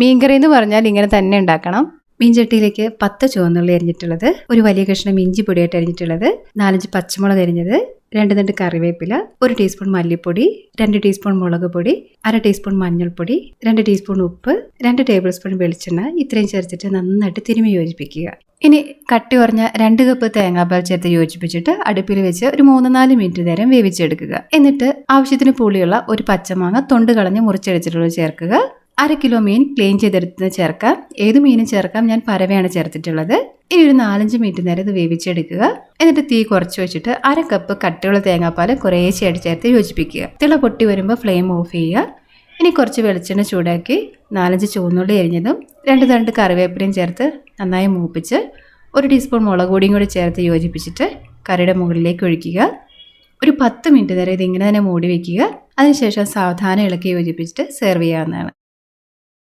മീൻകറി എന്ന് പറഞ്ഞാൽ ഇങ്ങനെ തന്നെ ഉണ്ടാക്കണം. മീൻചട്ടിയിലേക്ക് പത്ത് ചുവന്നുള്ളി അരിഞ്ഞിട്ടുള്ളത് ഒരു വലിയ കഷ്ണം ഇഞ്ചി പൊടിയായിട്ട് അരിഞ്ഞിട്ടുള്ളത് നാലഞ്ച് പച്ചമുളക് അരിഞ്ഞത് രണ്ട് രണ്ട് കറിവേപ്പില ഒരു ടീസ്പൂൺ മല്ലിപ്പൊടി രണ്ട് ടീസ്പൂൺ മുളക് പൊടി അര ടീസ്പൂൺ മഞ്ഞൾപ്പൊടി രണ്ട് ടീസ്പൂൺ ഉപ്പ് രണ്ട് ടേബിൾ സ്പൂൺ വെളിച്ചെണ്ണ ഇത്രയും ചേർത്തിട്ട് നന്നായിട്ട് തിരുമി യോജിപ്പിക്കുക. ഇനി കട്ടി കുറഞ്ഞ രണ്ട് കപ്പ് തേങ്ങാപ്പാൽ ചേർത്ത് യോജിപ്പിച്ചിട്ട് അടുപ്പിൽ വെച്ച് ഒരു മൂന്ന് നാല് മിനിറ്റ് നേരം വേവിച്ചെടുക്കുക. എന്നിട്ട് ആവശ്യത്തിന് പുളിയുള്ള ഒരു പച്ചമാങ്ങ തൊണ്ട് കളഞ്ഞ് മുറിച്ചടിച്ചിട്ടുള്ളത് ചേർക്കുക. അര കിലോ മീൻ ക്ലീൻ ചെയ്തെടുത്ത് ചേർക്കാം. ഏത് മീനും ചേർക്കാം ഞാൻ പരവയാണ് ചേർത്തിട്ടുള്ളത്. ഇനി ഒരു നാലഞ്ച് മിനിറ്റ് നേരം ഇത് വേവിച്ചെടുക്കുക. എന്നിട്ട് തീ കുറച്ച് വെച്ചിട്ട് അര കപ്പ് കട്ടിയുള്ള തേങ്ങാപ്പാൽ കുറേശ്ശെയായിട്ട് ചേർത്ത് യോജിപ്പിക്കുക. തിള പൊട്ടി വരുമ്പോൾ ഫ്ലെയിം ഓഫ് ചെയ്യുക. ഇനി കുറച്ച് വെളിച്ചെണ്ണ ചൂടാക്കി നാലഞ്ച് ചുവന്നുള്ളി എരിഞ്ഞതും രണ്ട് തണ്ട് കറിവേപ്പിലയും ചേർത്ത് നന്നായി മൂപ്പിച്ച് ഒരു ടീസ്പൂൺ മുളക് പൊടിയും കൂടി ചേർത്ത് യോജിപ്പിച്ചിട്ട് കറിയുടെ മുകളിലേക്ക് ഒഴിക്കുക. ഒരു പത്ത് മിനിറ്റ് നേരം ഇതിങ്ങനെ തന്നെ മൂടി വയ്ക്കുക അതിനുശേഷം സാവധാനം ഇളക്കി യോജിപ്പിച്ചിട്ട് സെർവ് ചെയ്യാവുന്നതാണ്.